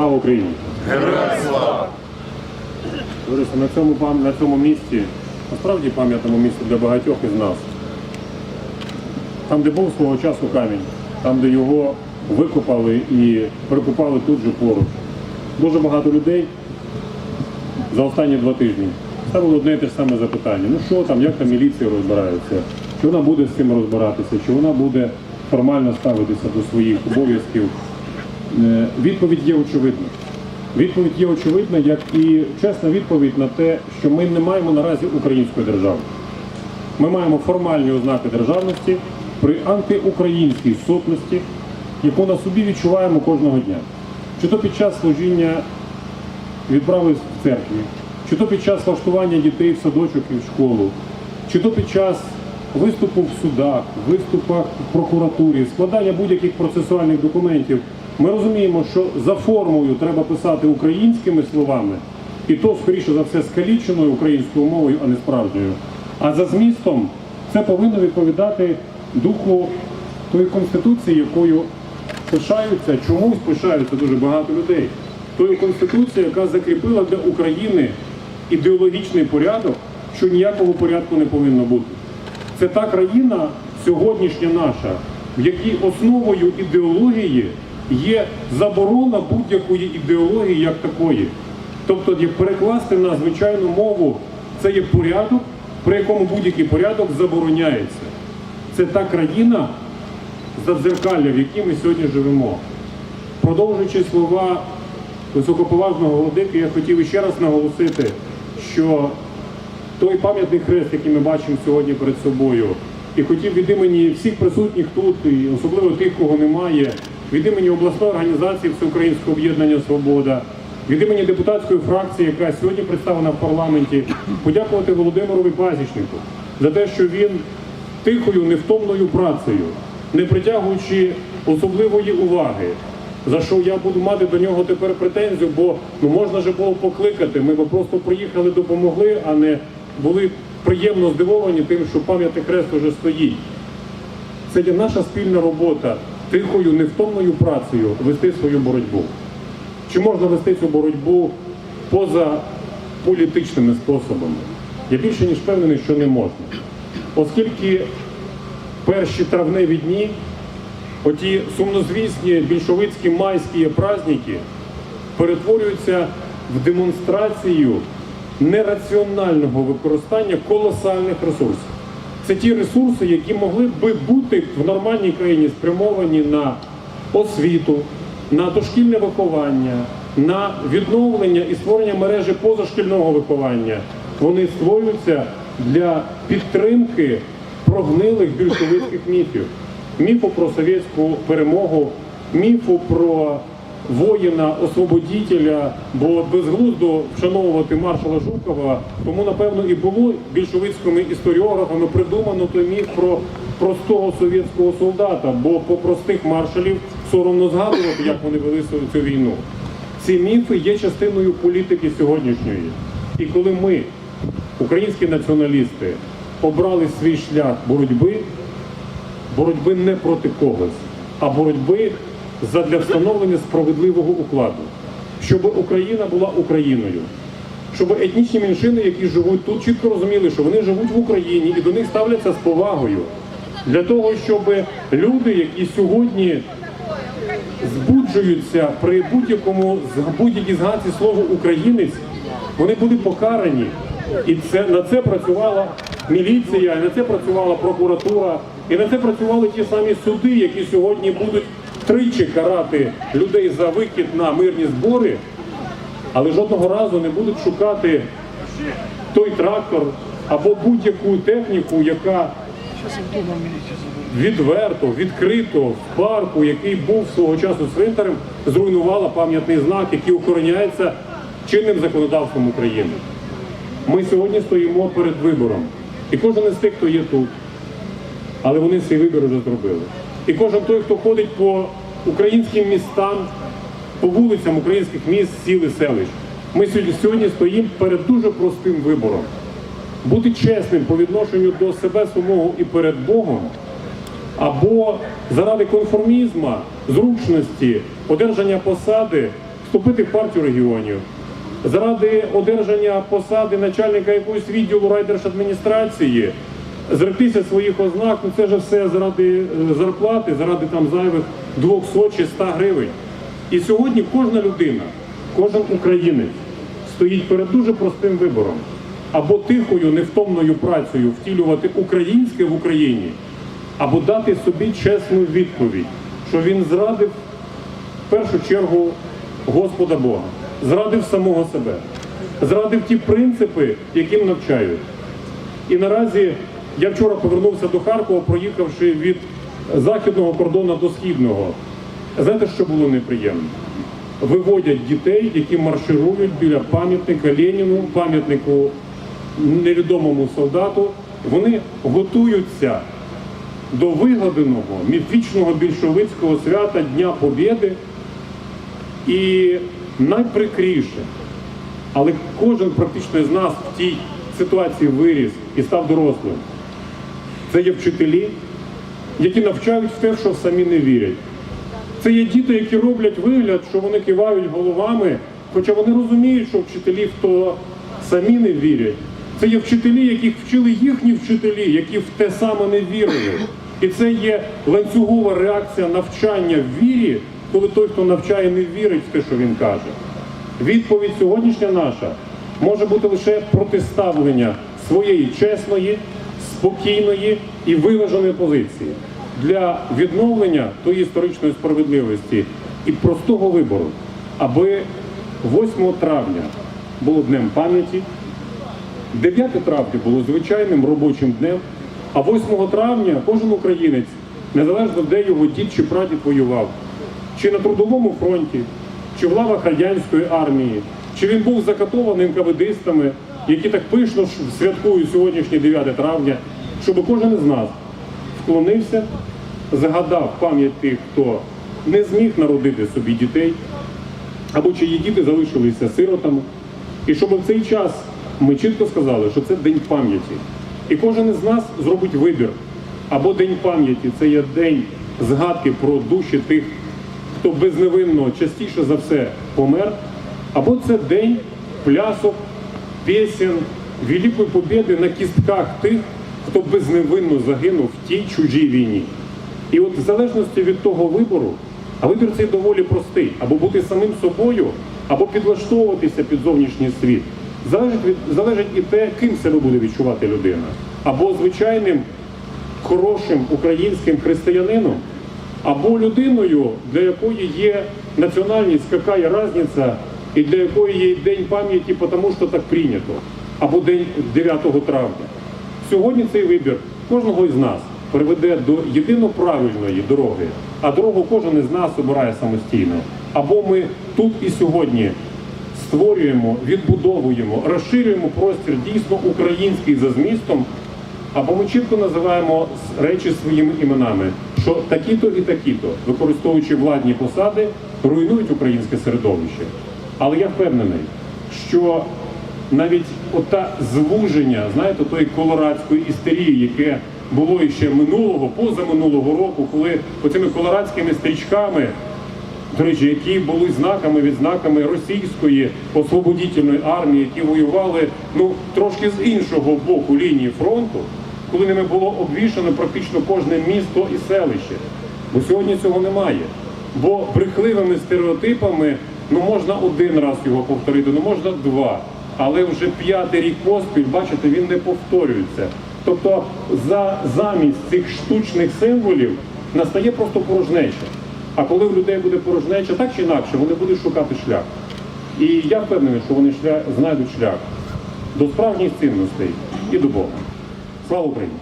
Слава Україні! Героям слава! Товариство, на цьому, на цьому місці, насправді пам'ятному місці для багатьох із нас. Там, де був свого часу камінь, там, де його викопали і прикопали тут же поруч. Дуже багато людей за останні два тижні ставили одне і те ж саме запитання. Ну що там, як там міліція розбирається? Чи вона буде з цим розбиратися, чи вона буде формально ставитися до своїх обов'язків? Е, Відповідь є очевидна. Відповідь є очевидна, як і чесна відповідь на те, що ми не маємо наразі української держави. Ми маємо формальні ознаки державності при антиукраїнській сутності, яку на собі відчуваємо кожного дня. Чи то під час служіння відправи в церкві, чи то під час влаштування дітей в садочок і в школу, чи то під час виступу в судах, виступах в прокуратурі, складання будь-яких процесуальних документів. Ми розуміємо, що за формою треба писати українськими словами, і то, скоріше за все, скаліченою українською мовою, а не справжньою. А за змістом це повинно відповідати духу тої конституції, якою пишаються, чомусь пишаються дуже багато людей. Тою конституцією, яка закріпила для України ідеологічний порядок, що ніякого порядку не повинно бути. Це та країна сьогоднішня наша, в якій основою ідеології є заборона будь-якої ідеології як такої. Тобто, перекласти на звичайну мову, це є порядок, при якому будь-який порядок забороняється. Це та країна задзеркалля, в якій ми сьогодні живемо. Продовжуючи слова високоповажного владики, я хотів іще раз наголосити, що той пам'ятний хрест, який ми бачимо сьогодні перед собою, і хотів від імені всіх присутніх тут, і особливо тих, кого немає, від імені обласної організації Всеукраїнського об'єднання Свобода, від імені депутатської фракції, яка сьогодні представлена в парламенті, подякувати Володимирові Пасічнику за те, що він тихою, невтомною працею, не притягуючи особливої уваги, за що я буду мати до нього тепер претензію, бо ну можна же було покликати. Ми б просто приїхали, допомогли, а не були приємно здивовані тим, що пам'ятний хрест вже стоїть. Це є наша спільна робота тихою, невтомною працею вести свою боротьбу. Чи можна вести цю боротьбу поза політичними способами? Я більше ніж впевнений, що не можна. Оскільки перші травневі дні, оті сумнозвісні більшовицькі майські праздники перетворюються в демонстрацію нераціонального використання колосальних ресурсів. Це ті ресурси, які могли би бути в нормальній країні спрямовані на освіту, на дошкільне виховання, на відновлення і створення мережі позашкільного виховання. Вони створюються для підтримки прогнилих більшовицьких міфів. Міфу про совєтську перемогу, міфу про воїна-освободителя, бо безглуздо вшановувати маршала Жукова, тому напевно і було більшовицькими історіографами придумано той міф про простого совєтського солдата, бо по простих маршалів соромно згадувати, як вони вели цю війну. Ці міфи є частиною політики сьогоднішньої. І коли ми, українські націоналісти, обрали свій шлях боротьби, боротьби не проти когось, а боротьби задля встановлення справедливого укладу, щоб Україна була Україною, щоб етнічні меншини, які живуть тут, чітко розуміли, що вони живуть в Україні і до них ставляться з повагою. Для того, щоб люди, які сьогодні збуджуються при будь-якому будь-якій згадці слово українець, вони були покарані. І це на це працювала міліція, і на це працювала прокуратура, і на це працювали ті самі суди, які сьогодні будуть тричі карати людей за викид на мирні збори, але жодного разу не будуть шукати той трактор або будь-яку техніку, яка відверто, відкрито в парку, який був свого часу цвинтарем, зруйнувала пам'ятний знак, який охороняється чинним законодавством України. Ми сьогодні стоїмо перед вибором. І кожен із тих, хто є тут, але вони свій вибір вже зробили. І кожен той, хто ходить по українським містам, по вулицям українських міст, сіл і селищ. Ми сьогодні, стоїмо перед дуже простим вибором. Бути чесним по відношенню до себе самого і перед Богом, або заради конформізму, зручності, одержання посади вступити в партію регіонів, заради одержання посади начальника якогось відділу райдержадміністрації, зректися своїх ознак, ну це ж все заради е, зарплати, заради там зайвих 200 чи 100 гривень. І сьогодні кожна людина, кожен українець стоїть перед дуже простим вибором. Або тихою, невтомною працею втілювати українське в Україні, або дати собі чесну відповідь, що він зрадив в першу чергу Господа Бога, зрадив самого себе, зрадив ті принципи, яким навчають. І наразі я вчора повернувся до Харкова, проїхавши від західного кордону до східного. Знаєте, що було неприємно? Виводять дітей, які марширують біля пам'ятника Леніну, пам'ятнику невідомому солдату. Вони готуються до вигаданого міфічного більшовицького свята Дня Побєди. І найприкріше, але кожен практично з нас в тій ситуації виріс і став дорослим. Це є вчителі, які навчають в те, що самі не вірять. Це є діти, які роблять вигляд, що вони кивають головами, хоча вони розуміють, що вчителі то самі не вірять. Це є вчителі, яких вчили їхні вчителі, які в те саме не вірили. І це є ланцюгова реакція навчання в вірі, коли той, хто навчає, не вірить в те, що він каже. Відповідь сьогоднішня наша може бути лише протиставлення своєї чесної, спокійної і виваженої позиції для відновлення тої історичної справедливості і простого вибору, аби 8 травня було днем пам'яті, 9 травня було звичайним робочим днем, а 8 травня кожен українець, незалежно де його дід чи прадід воював, чи на трудовому фронті, чи в лавах радянської армії, чи він був закатований НКВДистами, які так пишно святкують сьогоднішнє 9 травня, щоб кожен із нас вклонився, згадав пам'ять тих, хто не зміг народити собі дітей, або чиї діти залишилися сиротами. І щоб в цей час ми чітко сказали, що це день пам'яті. І кожен із нас зробить вибір. Або день пам'яті це є день згадки про душі тих, хто безневинно частіше за все помер, або це день плясок, пісень, Великої Побєди на кістках тих, хто безневинно загинув в тій чужій війні. І от в залежності від того вибору, а вибір цей доволі простий, або бути самим собою, або підлаштовуватися під зовнішній світ. Залежить, від, залежить і те, ким себе буде відчувати людина. Або звичайним хорошим українським християнином, або людиною, для якої є національність, яка є різниця, і для якої є день пам'яті, тому що так прийнято, або день 9 травня. Сьогодні цей вибір кожного із нас приведе до єдино правильної дороги, а дорогу кожен із нас обирає самостійно. Або ми тут і сьогодні створюємо, відбудовуємо, розширюємо простір дійсно український за змістом, або ми чітко називаємо речі своїми іменами, що такі-то і такі-то, використовуючи владні посади, руйнують українське середовище. Але я впевнений, що навіть ота звуження, знаєте, тої колорадської істерії, яке було іще минулого, позаминулого року, коли оцими колорадськими стрічками до речі, які були знаками, відзнаками російської освободітельної армії, які воювали ну трошки з іншого боку лінії фронту, коли ними було обвішано практично кожне місто і селище. Бо сьогодні цього немає. Бо брехливими стереотипами ну можна один раз його повторити, ну можна два. Але вже п'ятий рік поспіль, бачите, він не повторюється. Тобто за замість цих штучних символів настає просто порожнеча. А коли в людей буде порожнеча, так чи інакше, вони будуть шукати шлях. І я впевнений, що вони шлях, знайдуть шлях до справжніх цінностей і до Бога. Слава Україні!